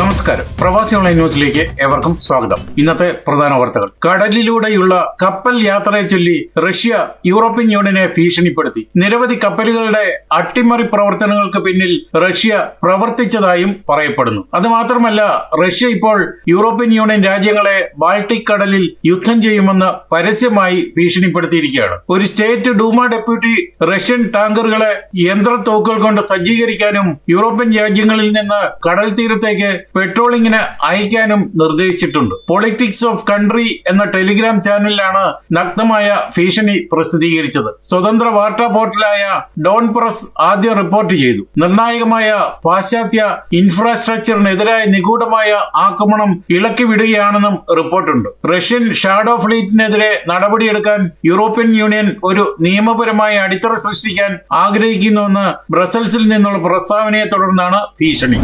നമസ്കാരം. പ്രവാസി ഓൺലൈൻ ന്യൂസിലേക്ക് ഏവർക്കും സ്വാഗതം. ഇന്നത്തെ പ്രധാന വാർത്തകൾ. കടലിലൂടെയുള്ള കപ്പൽ യാത്രയെ ചൊല്ലി റഷ്യ യൂറോപ്യൻ യൂണിയനെ ഭീഷണിപ്പെടുത്തി. നിരവധി കപ്പലുകളുടെ അട്ടിമറി പ്രവർത്തനങ്ങൾക്ക് പിന്നിൽ റഷ്യ പ്രവർത്തിച്ചതായും പറയപ്പെടുന്നു. അതുമാത്രമല്ല റഷ്യ ഇപ്പോൾ യൂറോപ്യൻ യൂണിയൻ രാജ്യങ്ങളെ ബാൾട്ടിക് കടലിൽ യുദ്ധം ചെയ്യുമെന്ന് പരസ്യമായി ഭീഷണിപ്പെടുത്തിയിരിക്കുകയാണ്. ഒരു സ്റ്റേറ്റ് ഡൂമ ഡെപ്യൂട്ടി റഷ്യൻ ടാങ്കറുകളെ യന്ത്രത്തോക്കുകൾ കൊണ്ട് സജ്ജീകരിക്കാനും യൂറോപ്യൻ രാജ്യങ്ങളിൽ നിന്ന് കടൽ തീരത്തേക്ക് പെട്രോളിങ്ങിന് അയക്കാനും നിർദ്ദേശിച്ചിട്ടുണ്ട്. പൊളിറ്റിക്സ് ഓഫ് കൺട്രി എന്ന ടെലിഗ്രാം ചാനലിലാണ് നഗ്നമായ ഭീഷണി പ്രസിദ്ധീകരിച്ചത്. സ്വതന്ത്ര വാർത്താ പോർട്ടലായ ഡോൺ പ്രസ് ആദ്യം റിപ്പോർട്ട് ചെയ്തു. നിർണായകമായ പാശ്ചാത്യ ഇൻഫ്രാസ്ട്രക്ചറിനെതിരായ നിഗൂഢമായ ആക്രമണം ഇളക്കി വിടുകയാണെന്നും റിപ്പോർട്ടുണ്ട് റഷ്യൻ ഷാഡോ ഫ്ലീറ്റിനെതിരെ നടപടിയെടുക്കാൻ യൂറോപ്യൻ യൂണിയൻ ഒരു നിയമപരമായ അടിത്തറ സൃഷ്ടിക്കാൻ ആഗ്രഹിക്കുന്നുവെന്ന് ബ്രസൽസിൽ നിന്നുള്ള പ്രസ്താവനയെ തുടർന്നാണ് ഭീഷണി.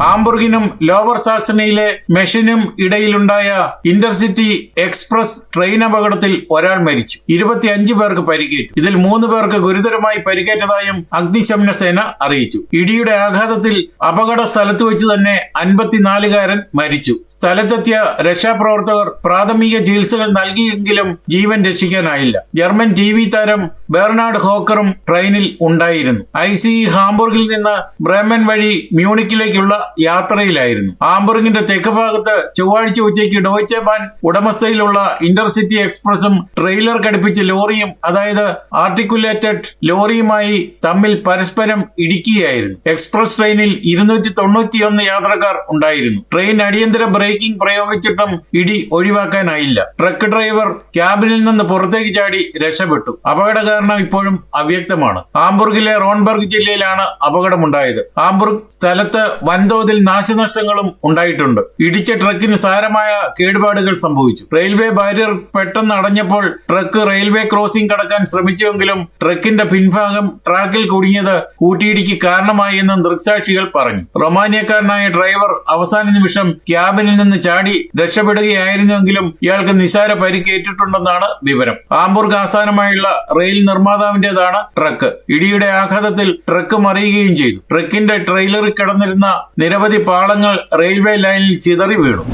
ഹാംബുർഗിനും ലോവർ സാക്സണിയിലെ മെഷിനും ഇടയിലുണ്ടായ ഇന്റർസിറ്റി എക്സ്പ്രസ് ട്രെയിൻ അപകടത്തിൽ ഒരാൾ മരിച്ചു. ഇരുപത്തിയഞ്ച് പേർക്ക് പരിക്കേറ്റു. ഇതിൽ മൂന്ന് പേർക്ക് ഗുരുതരമായി പരിക്കേറ്റതായും അഗ്നിശമന സേന അറിയിച്ചു. ഇടിയുടെ ആഘാതത്തിൽ അപകട സ്ഥലത്ത് വെച്ച് തന്നെ അൻപത്തിനാലുകാരൻ മരിച്ചു. സ്ഥലത്തെത്തിയ രക്ഷാപ്രവർത്തകർ പ്രാഥമിക ചികിത്സകൾ നൽകിയെങ്കിലും ജീവൻ രക്ഷിക്കാനായില്ല. ജർമ്മൻ ടി താരം ബെർണാഡ് ഹോക്കറും ട്രെയിനിൽ ഉണ്ടായിരുന്നു. ഐ സി ഹാംബുർഗിൽ നിന്ന് ബ്രേമൻ വഴി മ്യൂണിക്കിലേക്കുള്ള യാത്രയിലായിരുന്നു. ഹാംബുർഗിന്റെ തെക്ക് ഭാഗത്ത് ചൊവ്വാഴ്ച ഉച്ചയ്ക്ക് ഡോയ്ച്ചെ ബാൻ ഉടമസ്ഥയിലുള്ള ഇന്റർസിറ്റി എക്സ്പ്രസും ട്രെയിലർ ഘടിപ്പിച്ച ലോറിയും അതായത് ആർട്ടിക്കുലേറ്റഡ് ലോറിയുമായി തമ്മിൽ പരസ്പരം ഇടിക്കുകയായിരുന്നു. എക്സ്പ്രസ് ട്രെയിനിൽ ഇരുന്നൂറ്റി തൊണ്ണൂറ്റിയൊന്ന് യാത്രക്കാർ ഉണ്ടായിരുന്നു. ട്രെയിൻ അടിയന്തര ബ്രേക്കിംഗ് പ്രയോഗിച്ചിട്ടും ഇടി ഒഴിവാക്കാനായില്ല. ട്രക്ക് ഡ്രൈവർ ക്യാബിനിൽ നിന്ന് പുറത്തേക്ക് ചാടി രക്ഷപ്പെട്ടു. അപകട കാരണം ഇപ്പോഴും അവ്യക്തമാണ്. ഹാംബുർഗിലെ റോൺബർഗ് ജില്ലയിലാണ് അപകടമുണ്ടായത്. ഹാംബുർഗ് സ്ഥലത്ത് വൻതോതിൽ നാശനഷ്ടങ്ങളും ഉണ്ടായിട്ടുണ്ട്. ഇടിച്ച ട്രക്കിന് സാരമായ കേടുപാടുകൾ സംഭവിച്ചു. റെയിൽവേ ബാരിയർ പെട്ടെന്ന് അടഞ്ഞപ്പോൾ ട്രക്ക് റെയിൽവേ ക്രോസിംഗ് കടക്കാൻ ശ്രമിച്ചുവെങ്കിലും ട്രക്കിന്റെ പിൻഭാഗം ട്രാക്കിൽ കുടുങ്ങിയത് കൂട്ടിയിടിക്ക് കാരണമായി എന്ന് ദൃക്സാക്ഷികൾ പറഞ്ഞു. റൊമാനിയക്കാരനായ ഡ്രൈവർ അവസാന നിമിഷം ക്യാബിനിൽ നിന്ന് ചാടി രക്ഷപ്പെടുകയായിരുന്നുവെങ്കിലും ഇയാൾക്ക് നിസാര പരിക്കേറ്റിട്ടുണ്ടെന്നാണ് വിവരം. ആംബുർഗ് ആസ്ഥാനമായുള്ള റെയിൽ നിർമ്മാതാവിന്റേതാണ് ട്രക്ക്. ഇടിയുടെ ആഘാതത്തിൽ ട്രക്ക് മറിയുകയും ചെയ്തു. ട്രക്കിന്റെ ട്രെയിലറിൽ കിടന്നിരുന്ന നിരവധി പാളങ്ങൾ റെയിൽവേ ലൈനിൽ ചിതറി വീണു.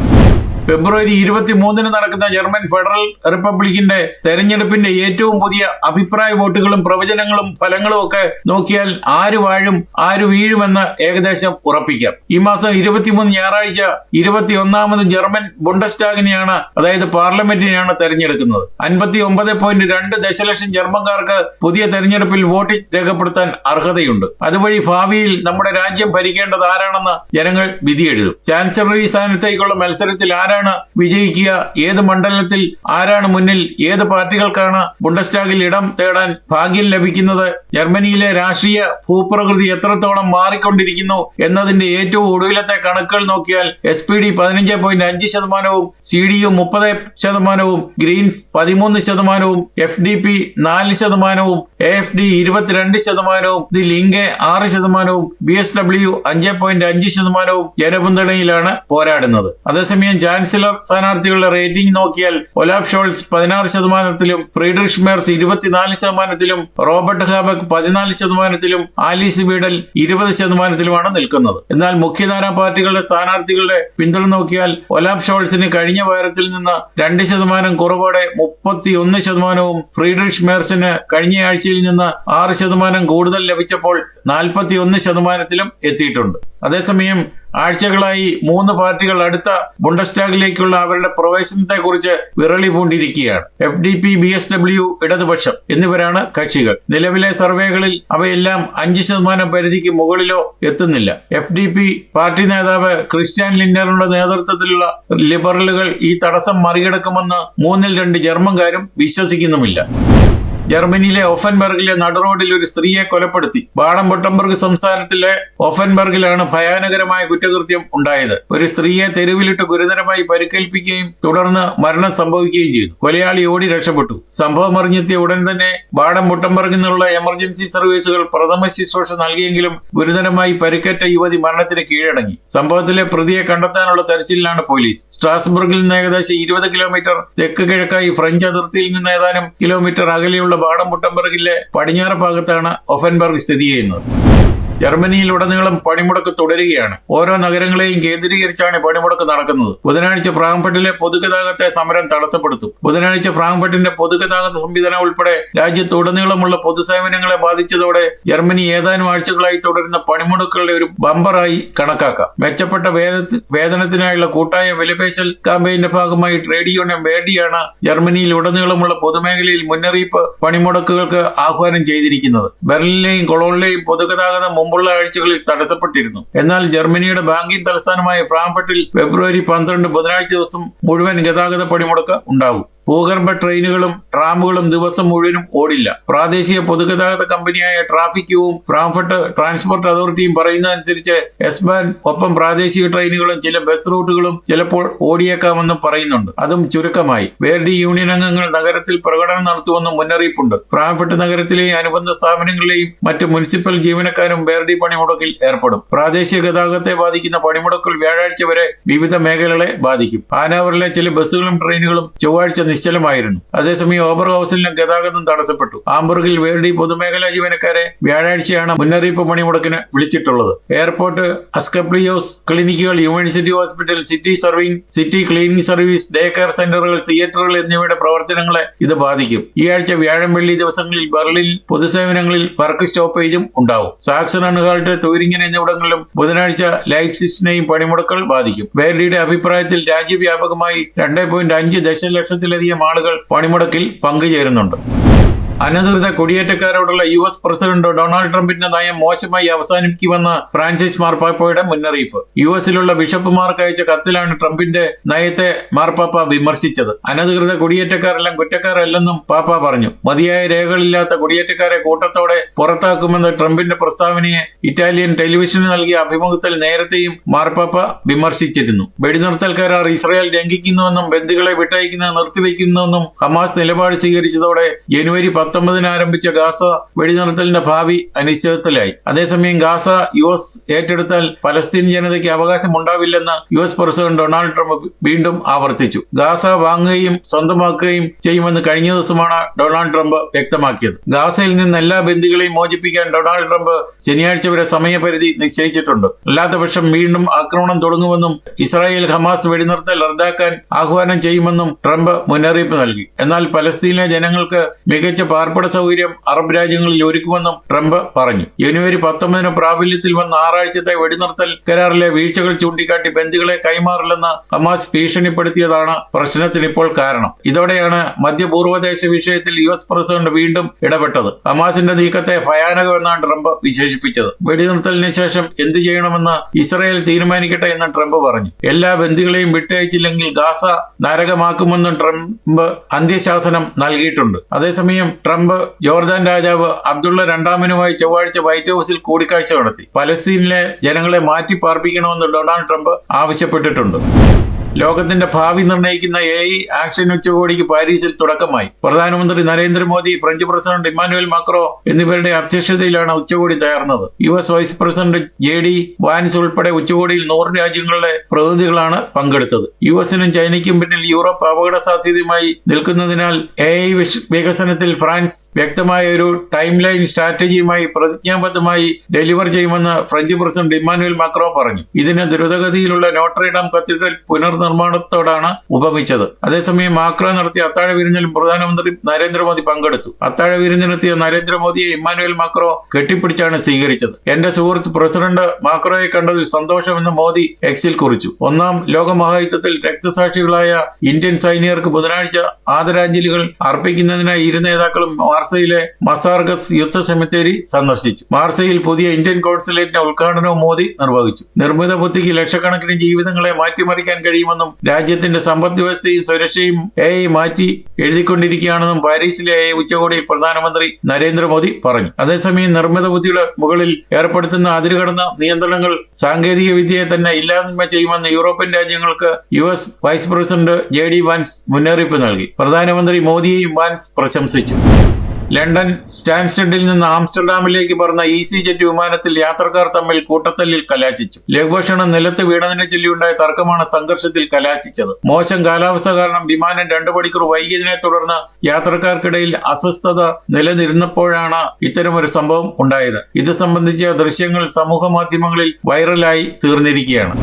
ഫെബ്രുവരി ഇരുപത്തിമൂന്നിന് നടക്കുന്ന ജർമ്മൻ ഫെഡറൽ റിപ്പബ്ലിക്കിന്റെ തെരഞ്ഞെടുപ്പിന്റെ ഏറ്റവും പുതിയ അഭിപ്രായ വോട്ടുകളും പ്രവചനങ്ങളും ഫലങ്ങളും ഒക്കെ നോക്കിയാൽ ആര് വാഴും ആര് വീഴുമെന്ന് ഏകദേശം ഉറപ്പിക്കാം. ഈ മാസം ഇരുപത്തിമൂന്ന് ഞായറാഴ്ച ഇരുപത്തിയൊന്നാമത് ജർമ്മൻ ബുണ്ടസ്റ്റാഗിനെയാണ് അതായത് പാർലമെന്റിനെയാണ് തെരഞ്ഞെടുക്കുന്നത്. അൻപത്തി ഒമ്പത് പോയിന്റ് രണ്ട് ദശലക്ഷം ജർമ്മൻകാർക്ക് പുതിയ തെരഞ്ഞെടുപ്പിൽ വോട്ട് രേഖപ്പെടുത്താൻ അർഹതയുണ്ട്. അതുവഴി ഭാവിയിൽ നമ്മുടെ രാജ്യം ഭരിക്കേണ്ടത് ആരാണെന്ന് ജനങ്ങൾ വിധിയെഴുതും. ചാൻസലറി സ്ഥാനത്തേക്കുള്ള മത്സരത്തിൽ ആരാണ് വിജയിക്കുക? ഏത് മണ്ഡലത്തിൽ? ആരാണ് മുന്നിൽ? ഏത് പാർട്ടികൾക്കാണ് ബുണ്ടസ്റ്റാഗിൽ ഇടം തേടാൻ ഭാഗ്യം ലഭിക്കുന്നത്? ജർമ്മനിയിലെ രാഷ്ട്രീയ ഭൂപ്രകൃതി എത്രത്തോളം മാറിക്കൊണ്ടിരിക്കുന്നു എന്നതിന്റെ ഏറ്റവും ഒടുവിലത്തെ കണക്കുകൾ നോക്കിയാൽ എസ് പി ഡി പതിനഞ്ച് പോയിന്റ് അഞ്ച് ശതമാനവും സി ഡി യു മുപ്പത് ശതമാനവും ഗ്രീൻസ് പതിമൂന്ന് ശതമാനവും എഫ് ഡി പി നാല് ശതമാനവും എഫ് ഡി ഇരുപത്തിരണ്ട് ശതമാനവും ദി ലിങ്കെ ആറ് ശതമാനവും ബി എസ് ഡബ്ല്യു അഞ്ച് പോയിന്റ് അഞ്ച് ശതമാനവും ജനപിന്തുണയിലാണ് പോരാടുന്നത്. അതേസമയം ചാൻസലർ സ്ഥാനാർത്ഥികളുടെ റേറ്റിംഗ് നോക്കിയാൽ ഒലാഫ് ഷോൾസ് പതിനാറ് ശതമാനത്തിലും ഫ്രീഡ്രിഷ് മേർസ് ഇരുപത്തിനാല് ശതമാനത്തിലും റോബർട്ട് ഹാബക് പതിനാല് ശതമാനത്തിലും ആലീസ് ബീഡൽ ഇരുപത് ശതമാനത്തിലുമാണ് നിൽക്കുന്നത്. എന്നാൽ മുഖ്യധാരാ പാർട്ടികളുടെ സ്ഥാനാർത്ഥികളുടെ പിന്തുണ നോക്കിയാൽ ഒലാഫ് ഷോൾസിന് കഴിഞ്ഞ വാരത്തിൽ നിന്ന് രണ്ട് ശതമാനം കുറവോടെ മുപ്പത്തിയൊന്ന് ശതമാനവും ഫ്രീഡ്രിഷ് മേർസിന് കഴിഞ്ഞ ആഴ്ചയിൽ നിന്ന് ആറ് ശതമാനം കൂടുതൽ ലഭിച്ചപ്പോൾ നാൽപ്പത്തിയൊന്ന് ശതമാനത്തിലും എത്തിയിട്ടുണ്ട്. അതേസമയം ആഴ്ചകളായി മൂന്ന് പാർട്ടികൾ അടുത്ത ബുണ്ടസ്റ്റാഗിലേക്കുള്ള അവരുടെ പ്രവേശനത്തെക്കുറിച്ച് വിറളി പൂണ്ടിരിക്കുകയാണ്. F D P B S W ഇടതുപക്ഷം എന്നിവരാണ് കക്ഷികൾ. നിലവിലെ സർവേകളിൽ അവയെല്ലാം അഞ്ച് ശതമാനം പരിധിക്ക് മുകളിലോ എത്തുന്നില്ല. എഫ് ഡി പി പാർട്ടി നേതാവ് ക്രിസ്ത്യൻ ലിൻഡറിന്റെ നേതൃത്വത്തിലുള്ള ലിബറലുകൾ ഈ തടസ്സം മറികടക്കുമെന്ന് മൂന്നിൽ രണ്ട് ജർമ്മൻകാരും വിശ്വസിക്കുന്നുമില്ല. ജർമ്മനിയിലെ ഓഫൻബർഗിലെ നടുറോഡിൽ ഒരു സ്ത്രീയെ കൊലപ്പെടുത്തി. ബാഡം ബൊട്ടംബർഗ് സംസ്ഥാനത്തിലെ ഓഫൻബർഗിലാണ് ഭയാനകരമായ കുറ്റകൃത്യം ഉണ്ടായത്. ഒരു സ്ത്രീയെ തെരുവിലിട്ട് ഗുരുതരമായി പരിക്കേൽപ്പിക്കുകയും തുടർന്ന് മരണം സംഭവിക്കുകയും ചെയ്തു. കൊലയാളി ഓടി രക്ഷപ്പെട്ടു. സംഭവം അറിഞ്ഞെത്തിയ ഉടൻ തന്നെ ബാഡം ബൊട്ടംബർഗിൽ നിന്നുള്ള എമർജൻസി സർവീസുകൾ പ്രഥമ ശുശ്രൂഷ നൽകിയെങ്കിലും ഗുരുതരമായി പരിക്കേറ്റ യുവതി മരണത്തിന് കീഴടങ്ങി. സംഭവത്തിലെ പ്രതിയെ കണ്ടെത്താനുള്ള തെരച്ചിലിലാണ് പോലീസ്. സ്ട്രാസ്ബർഗിൽ നിന്ന് ഏകദേശം ഇരുപത് കിലോമീറ്റർ തെക്ക് കിഴക്കായി ഫ്രഞ്ച് അതിർത്തിയിൽ നിന്ന് ഏതാനും കിലോമീറ്റർ അകലെയുള്ള ബാഡം ബുട്ടംബർഗിലെ പടിഞ്ഞാറ് ഭാഗത്താണ് ഒഫൻബർഗ് സ്ഥിതി ചെയ്യുന്നത്. ജർമ്മനിയിലുടനീളം പണിമുടക്ക് തുടരുകയാണ്. ഓരോ നഗരങ്ങളെയും കേന്ദ്രീകരിച്ചാണ് പണിമുടക്ക് നടക്കുന്നത്. ബുധനാഴ്ച ഫ്രാങ്ക്ഫർട്ടിലെ പൊതുഗതാഗത്തെ സമരം തടസ്സപ്പെടുത്തും. ബുധനാഴ്ച ഫ്രാങ്ക്ഫർട്ടിന്റെ പൊതുഗതാഗത സംവിധാനം ഉൾപ്പെടെ രാജ്യത്തുടനീളമുള്ള പൊതുസേവനങ്ങളെ ബാധിച്ചതോടെ ജർമ്മനി ഏതാനും ആഴ്ചകളായി തുടരുന്ന പണിമുടക്കുകളുടെ ഒരു ബമ്പറായി കണക്കാക്കാം. മെച്ചപ്പെട്ട വേത- വേതനത്തിനായുള്ള കൂട്ടായ വിലപേശൽ ക്യാമ്പയിന്റെ ഭാഗമായി ട്രേഡ് യൂണിയൻ വേണ്ടിയാണ് ജർമ്മനിയിൽ ഉടനീളമുള്ള പൊതുമേഖലയിൽ മുന്നറിയിപ്പ് പണിമുടക്കുകൾക്ക് ആഹ്വാനം ചെയ്തിരിക്കുന്നത്. ബെർലിനിലെയും കൊളോണിലെയും പൊതുഗതാഗതം മുമ്പുള്ള ആഴ്ചകളിൽ തടസ്സപ്പെട്ടിരുന്നു. എന്നാൽ ജർമ്മനിയുടെ ബാങ്കിംഗ് തലസ്ഥാനമായ ഫ്രാങ്ക്ഫർട്ടിൽ ഫെബ്രുവരി പന്ത്രണ്ട് ബുധനാഴ്ച ദിവസം മുഴുവൻ ഗതാഗത പണിമുടക്ക് ഉണ്ടാകും. ഭൂഗർഭ ട്രെയിനുകളും ട്രാമുകളും ദിവസം മുഴുവനും ഓടില്ല. പ്രാദേശിക പൊതുഗതാഗത കമ്പനിയായ ട്രാഫിക്കും ഫ്രാങ്ക്ഫർട്ട് ട്രാൻസ്പോർട്ട് അതോറിറ്റിയും പറയുന്നതനുസരിച്ച് എസ് ബാൻ ഒപ്പം പ്രാദേശിക ട്രെയിനുകളും ചില ബസ് റൂട്ടുകളും ചിലപ്പോൾ ഓടിയേക്കാമെന്നും പറയുന്നുണ്ട്. അതും ചുരുക്കമായി. വേർഡി യൂണിയൻ അംഗങ്ങൾ നഗരത്തിൽ പ്രകടനം നടത്തുമെന്നും മുന്നറിയിപ്പുണ്ട്. ഫ്രാങ്ക്ഫർട്ട് നഗരത്തിലെയും അനുബന്ധ സ്ഥാപനങ്ങളിലെയും മറ്റ് മുനിസിപ്പൽ ജീവനക്കാരും വേർഡി പണിമുടക്കിൽ ഏർപ്പെടും. പ്രാദേശിക ഗതാഗതത്തെ ബാധിക്കുന്ന പണിമുടക്കുകൾ വ്യാഴാഴ്ച വരെ വിവിധ മേഖലകളെ ബാധിക്കും. ഹാനാവറിലെ ചില ബസ്സുകളും ട്രെയിനുകളും ചൊവ്വാഴ്ച നിശ്ചലമായിരുന്നു. അതേസമയം ഓബർ ഹൗസിലും ഗതാഗതം തടസ്സപ്പെട്ടു. ആംബർഗിൽ വേർഡി പൊതുമേഖലാ ജീവനക്കാരെ വ്യാഴാഴ്ചയാണ് മുന്നറിയിപ്പ് പണിമുടക്കിന് വിളിച്ചിട്ടുള്ളത്. എയർപോർട്ട് അസ്കപ്ലിയോസ് ക്ലിനിക്കുകൾ university hospital city service city cleaning service day care സെന്ററുകൾ തിയേറ്ററുകൾ എന്നിവയുടെ പ്രവർത്തനങ്ങളെ ഇത് ബാധിക്കും. ഈ ആഴ്ച വ്യാഴം വെള്ളി ദിവസങ്ങളിൽ ബെർലിൻ പൊതുസേവനങ്ങളിൽ വർക്ക് സ്റ്റോപ്പേജും ഉണ്ടാവും. സാക്സൺ അണുകാൾട്ട് തൂരിങ്ങൻ എന്നിവിടങ്ങളിലും ബുധനാഴ്ച ലൈപ്സിസിനെയും പണിമുടക്കൾ ബാധിക്കും. വേർഡിയുടെ അഭിപ്രായത്തിൽ രാജ്യവ്യാപകമായി രണ്ട് പോയിന്റ് അഞ്ച് ദശലക്ഷത്തിലധികം ആളുകൾ പണിമുടക്കിൽ പങ്കുചേരുന്നുണ്ട്. അനധികൃത കുടിയേറ്റക്കാരോടുള്ള യു എസ് പ്രസിഡന്റ് ഡൊണാൾഡ് ട്രംപിന്റെ നയം മോശമായി അവസാനിക്കുമെന്ന് ഫ്രാൻസിസ് മാർപ്പാപ്പയുടെ മുന്നറിയിപ്പ്. യു എസിലുള്ള ബിഷപ്പുമാർക്ക് അയച്ച കത്തിലാണ് ട്രംപിന്റെ നയത്തെ മാർപ്പാപ്പ വിമർശിച്ചത്. അനധികൃത കുടിയേറ്റക്കാരെല്ലാം കുറ്റക്കാരല്ലെന്നും പാപ്പ പറഞ്ഞു. മതിയായ രേഖകളില്ലാത്ത കുടിയേറ്റക്കാരെ കൂട്ടത്തോടെ പുറത്താക്കുമെന്ന ട്രംപിന്റെ പ്രസ്താവനയെ ഇറ്റാലിയൻ ടെലിവിഷന് നൽകിയ അഭിമുഖത്തിൽ നേരത്തെയും മാർപ്പാപ്പ വിമർശിച്ചിരുന്നു. വെടിനിർത്തൽ കരാർ ഇസ്രായേൽ ലംഘിക്കുന്നുവെന്നും ബന്ധുക്കളെ വിട്ടയക്കുന്നത് നിർത്തിവെക്കുന്നുവെന്നും ഹമാസ് നിലപാട് സ്വീകരിച്ചതോടെ ജനുവരി പത്തൊമ്പതിന് ആരംഭിച്ച ഗാസ വെടിനിർത്തലിന്റെ ഭാവി അനിശ്ചിതത്തിലായി അതേസമയം ഗാസ യു എസ് ഏറ്റെടുത്താൽ പലസ്തീൻ ജനതയ്ക്ക് അവകാശമുണ്ടാവില്ലെന്ന് U S president Donald Trump വീണ്ടും ആവർത്തിച്ചു. ഗാസ വാങ്ങുകയും സ്വന്തമാക്കുകയും ചെയ്യുമെന്ന് കഴിഞ്ഞ ദിവസമാണ് ഡൊണാൾഡ് ട്രംപ് വ്യക്തമാക്കിയത്. ഗാസയിൽ നിന്ന് എല്ലാ ബന്ദികളെയും മോചിപ്പിക്കാൻ ഡൊണാൾഡ് ട്രംപ് ശനിയാഴ്ച വരെ സമയപരിധി നിശ്ചയിച്ചിട്ടുണ്ട്. അല്ലാത്തപക്ഷം വീണ്ടും ആക്രമണം തുടങ്ങുമെന്നും ഇസ്രായേൽ ഹമാസ് വെടിനിർത്തൽ റദ്ദാക്കാൻ ആഹ്വാനം ചെയ്യുമെന്നും ട്രംപ് മുന്നറിയിപ്പ് നൽകി. എന്നാൽ പലസ്തീനിലെ ജനങ്ങൾക്ക് മികച്ച പാർപ്പിട സൗകര്യം അറബ് രാജ്യങ്ങളിൽ ഒരുക്കുമെന്നും ട്രംപ് പറഞ്ഞു. ജനുവരി പത്തൊമ്പതിന് പ്രാബല്യത്തിൽ വന്ന ആറാഴ്ചത്തെ വെടിനിർത്തൽ കരാറിലെ വീഴ്ചകൾ ചൂണ്ടിക്കാട്ടി ബന്ദികളെ കൈമാറില്ലെന്ന് ഹമാസ് ഭീഷണിപ്പെടുത്തിയതാണ് പ്രശ്നത്തിന് ഇപ്പോൾ കാരണം. ഇതോടെയാണ് മധ്യപൂർവദേശ വിഷയത്തിൽ യു എസ് പ്രസിഡന്റ് വീണ്ടും ഇടപെട്ടത്. ഹമാസിന്റെ നീക്കത്തെ ഭയാനകമെന്നാണ് ട്രംപ് വിശേഷിപ്പിച്ചത്. വെടിനിർത്തലിന് ശേഷം എന്തു ചെയ്യണമെന്ന് ഇസ്രായേൽ തീരുമാനിക്കട്ടെ എന്ന് ട്രംപ് പറഞ്ഞു. എല്ലാ ബന്ദികളെയും വിട്ടയച്ചില്ലെങ്കിൽ ഗാസ നരകമാക്കുമെന്നും ട്രംപ് അന്ത്യശാസനം നൽകിയിട്ടുണ്ട്. അതേസമയം ട്രംപ് ജോർദാൻ രാജാവ് അബ്ദുള്ള രണ്ടാമനുമായി ചൊവ്വാഴ്ച വൈറ്റ് ഹൌസിൽ കൂടിക്കാഴ്ച നടത്തി. പലസ്തീനിലെ ജനങ്ങളെ മാറ്റി പാർപ്പിക്കണമെന്ന് ഡൊണാൾഡ് ട്രംപ് ആവശ്യപ്പെട്ടിട്ടുണ്ട്. ലോകത്തിന്റെ ഭാവി നിർണയിക്കുന്ന എ ഐ ആക്ഷൻ ഉച്ചകോടിക്ക് പാരീസിൽ തുടക്കമായി. പ്രധാനമന്ത്രി Narendra Modi French president Emmanuel Macron എന്നിവരുടെ അധ്യക്ഷതയിലാണ് ഉച്ചകോടി തയ്യാറുന്നത്. U S vice president J D Vance ഉൾപ്പെടെ ഉച്ചകോടിയിൽ നൂറ് രാജ്യങ്ങളുടെ പ്രതിനിധികളാണ് പങ്കെടുത്തത്. യു എസിനും ചൈനയ്ക്കും പിന്നിൽ യൂറോപ്പ് അപകട സാധ്യതയുമായി നിൽക്കുന്നതിനാൽ എ ഐ വികസനത്തിൽ ഫ്രാൻസ് വ്യക്തമായ ഒരു ടൈം ലൈൻ സ്ട്രാറ്റജിയുമായി പ്രതിജ്ഞാബദ്ധമായി ഡെലിവർ ചെയ്യുമെന്ന് ഫ്രഞ്ച് പ്രസിഡന്റ് ഇമ്മാനുവൽ മാക്രോ പറഞ്ഞു. ഇതിന് ദ്രുതഗതിയിലുള്ള നോട്രഡാം കത്തീഡ്രൽ പുനർനിർമ്മാണത്തോടാണ് ഉപമിച്ചത്. അതേസമയം മാക്രോ നടത്തിയ അത്താഴ വിരുന്നിലും പ്രധാനമന്ത്രി നരേന്ദ്രമോദി പങ്കെടുത്തു. അത്താഴ വിരുന്നിനെത്തിയ നരേന്ദ്രമോദിയെ ഇമ്മാനുവൽ മാക്രോ കെട്ടിപ്പിടിച്ചാണ് സ്വീകരിച്ചത്. എന്റെ സുഹൃത്ത് പ്രസിഡന്റ് മാക്രോയെ കണ്ടതിൽ സന്തോഷമെന്ന് മോദി എക്സിൽ കുറിച്ചു. ഒന്നാം ലോകമഹായുദ്ധത്തിൽ രക്തസാക്ഷികളായ ഇന്ത്യൻ സൈനികർക്ക് ബുധനാഴ്ച ആദരാഞ്ജലികൾ അർപ്പിക്കുന്നതിനായി ഇരു നേതാക്കളും മാർസയിലെ മസാർഗസ് യുദ്ധ സെമിത്തേരി സന്ദർശിച്ചു. മാർസയിൽ പുതിയ ഇന്ത്യൻ കോൺസുലേറ്റിന്റെ ഉദ്ഘാടനവും മോദി നിർവഹിച്ചു. നിർമ്മിത ബുദ്ധിക്ക് ലക്ഷക്കണക്കിന് ജീവിതങ്ങളെ മാറ്റിമറിക്കാൻ കഴിയുമെന്നും രാജ്യത്തിന്റെ സമ്പദ് വ്യവസ്ഥയും സുരക്ഷയും എ മാറ്റി എഴുതിക്കൊണ്ടിരിക്കുകയാണെന്നും പാരീസിലെ എ ഉച്ചകോടിയിൽ പ്രധാനമന്ത്രി നരേന്ദ്രമോദി പറഞ്ഞു. അതേസമയം നിർമ്മിത ബുദ്ധിയുടെ മുകളിൽ ഏർപ്പെടുത്തുന്ന അതിരുകടന്ന നിയന്ത്രണങ്ങൾ സാങ്കേതിക വിദ്യയെ തന്നെ ഇല്ലായ്മ ചെയ്യുമെന്ന് യൂറോപ്യൻ രാജ്യങ്ങൾക്ക് U S vice president J D Vance മുന്നറിയിപ്പ് നൽകി. പ്രധാനമന്ത്രി മോദിയെയും വാൻസ് പ്രശംസിച്ചു. ലണ്ടൻ സ്റ്റാൻസ്റ്റഡിൽ നിന്ന് ആംസ്റ്റർഡാമിലേക്ക് പറഞ്ഞ ഈസി ജെറ്റ് വിമാനത്തിൽ യാത്രക്കാർ തമ്മിൽ കൂട്ടത്തല്ലിൽ കലാശിച്ചു. ലഘുഭക്ഷണം നിലത്ത് വീണതിനെ ചൊല്ലിയുണ്ടായ തർക്കമാണ് സംഘർഷത്തിൽ കലാശിച്ചത്. മോശം കാലാവസ്ഥ കാരണം വിമാനം രണ്ടു മണിക്കൂർ വൈകിയതിനെ തുടർന്ന് യാത്രക്കാർക്കിടയിൽ അസ്വസ്ഥത നിലനിരുന്നപ്പോഴാണ് ഇത്തരമൊരു സംഭവം ഉണ്ടായത്. ഇത് സംബന്ധിച്ച ദൃശ്യങ്ങൾ സമൂഹ മാധ്യമങ്ങളിൽ വൈറലായി തീർന്നിരിക്കുകയാണ്.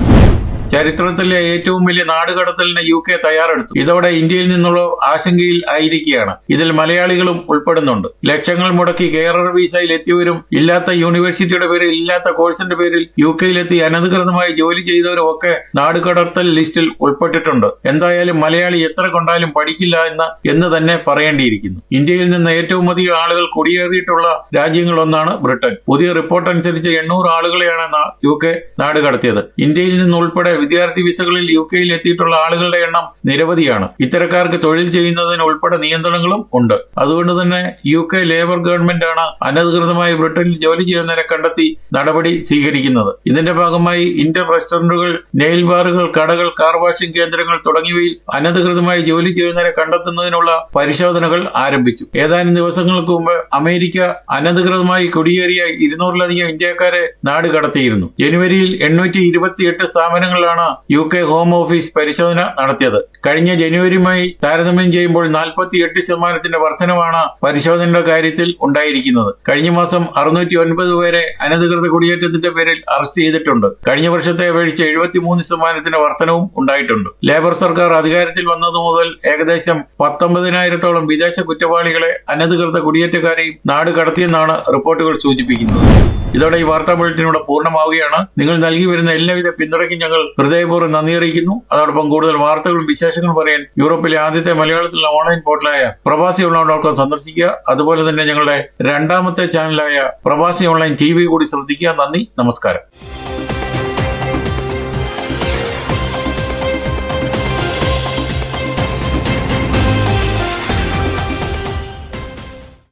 ചരിത്രത്തിലെ ഏറ്റവും വലിയ നാടുകടത്തലിന് യു കെ തയ്യാറെടുത്തു. ഇതോടെ ഇന്ത്യയിൽ നിന്നുള്ള ആശങ്കയിൽ ആയിരിക്കുകയാണ്. ഇതിൽ മലയാളികളും ഉൾപ്പെടുന്നുണ്ട്. ലക്ഷങ്ങൾ മുടക്കി കേരള വിസയിൽ എത്തിയവരും ഇല്ലാത്ത യൂണിവേഴ്സിറ്റിയുടെ പേരിൽ ഇല്ലാത്ത കോഴ്സിന്റെ പേരിൽ യു കെയിലെത്തി അനധികൃതമായി ജോലി ചെയ്തവരും ഒക്കെ നാടുകടത്തൽ ലിസ്റ്റിൽ ഉൾപ്പെട്ടിട്ടുണ്ട്. എന്തായാലും മലയാളി എത്ര കൊണ്ടാലും പഠിക്കില്ല എന്ന് എന്ന് തന്നെ പറയേണ്ടിയിരിക്കുന്നു. ഇന്ത്യയിൽ നിന്ന് ഏറ്റവും അധികം ആളുകൾ കുടിയേറിയിട്ടുള്ള രാജ്യങ്ങളൊന്നാണ് ബ്രിട്ടൻ. പുതിയ റിപ്പോർട്ട് അനുസരിച്ച് എണ്ണൂറ് ആളുകളെയാണ് യു കെ നാടുകടത്തിയത്. ഇന്ത്യയിൽ നിന്നുൾപ്പെടെ വിദ്യാർത്ഥി വിസകളിൽ യു കെയിൽ എത്തിയിട്ടുള്ള ആളുകളുടെ എണ്ണം നിരവധിയാണ്. ഇത്തരക്കാർക്ക് തൊഴിൽ ചെയ്യുന്നതിന് ഉൾപ്പെടെ നിയന്ത്രണങ്ങളും ഉണ്ട്. അതുകൊണ്ട് തന്നെ യു കെ ലേബർ ഗവൺമെന്റ് ആണ് അനധികൃതമായി ബ്രിട്ടനിൽ ജോലി ചെയ്യുന്നവരെ കണ്ടെത്തി നടപടി സ്വീകരിക്കുന്നത്. ഇതിന്റെ ഭാഗമായി ഇന്ത്യൻ റെസ്റ്റോറന്റുകൾ നെയിൽ ബാറുകൾ കടകൾ കാർ വാഷിംഗ് കേന്ദ്രങ്ങൾ തുടങ്ങിയവയിൽ അനധികൃതമായി ജോലി ചെയ്യുന്നവരെ കണ്ടെത്തുന്നതിനുള്ള പരിശോധനകൾ ആരംഭിച്ചു. ഏതാനും ദിവസങ്ങൾക്ക് മുമ്പ് അമേരിക്ക അനധികൃതമായി കുടിയേറിയ ഇരുന്നൂറിലധികം ഇന്ത്യക്കാരെ നാട് കടത്തിയിരുന്നു. ജനുവരിയിൽ എണ്ണൂറ്റി ഇരുപത്തിയെട്ട് സ്ഥാപനങ്ങളിലാണ് യു കെ ഹോം ഓഫീസ് പരിശോധന നടത്തിയത്. കഴിഞ്ഞ ജനുവരിയുമായി താരതമ്യം ചെയ്യുമ്പോൾ നാൽപ്പത്തിയെട്ട് ശതമാനത്തിന്റെ വർധനമാണ് പരിശോധനയുടെ കാര്യത്തിൽ ഉണ്ടായിരിക്കുന്നത്. കഴിഞ്ഞ മാസം അറുന്നൂറ്റി ഒൻപത് പേരെ അനധികൃത കുടിയേറ്റത്തിന്റെ പേരിൽ അറസ്റ്റ് ചെയ്തിട്ടുണ്ട്. കഴിഞ്ഞ വർഷത്തെ അപേക്ഷിച്ച് എഴുപത്തിമൂന്ന് ശതമാനത്തിന്റെ വർധനവും ഉണ്ടായിട്ടുണ്ട്. ലേബർ സർക്കാർ അധികാരത്തിൽ വന്നതു മുതൽ ഏകദേശം പത്തൊമ്പതിനായിരത്തോളം വിദേശ കുറ്റവാളികളെ അനധികൃത കുടിയേറ്റക്കാരെയും നാട് കടത്തിയെന്നാണ് റിപ്പോർട്ടുകൾ സൂചിപ്പിക്കുന്നത്. ഇതോടെ ഈ വാർത്താ ബുള്ളറ്റിനോട് പൂർണമാവുകയാണ്. നിങ്ങൾ നൽകി വരുന്ന എല്ലാവിധ പിന്തുണയ്ക്കും ഞങ്ങൾ ഹൃദയപൂർവം നന്ദി അറിയിക്കുന്നു. അതോടൊപ്പം കൂടുതൽ വാർത്തകളും വിശേഷങ്ങളും പറയാൻ യൂറോപ്പിലെ ആദ്യത്തെ മലയാളത്തിലുള്ള ഓൺലൈൻ പോർട്ടലായ പ്രവാസി ഓൺലൈൻ സന്ദർശിക്കുക. അതുപോലെ തന്നെ ഞങ്ങളുടെ രണ്ടാമത്തെ ചാനലായ പ്രവാസി ഓൺലൈൻ ടി കൂടി ശ്രദ്ധിക്കുക. നന്ദി. നമസ്കാരം.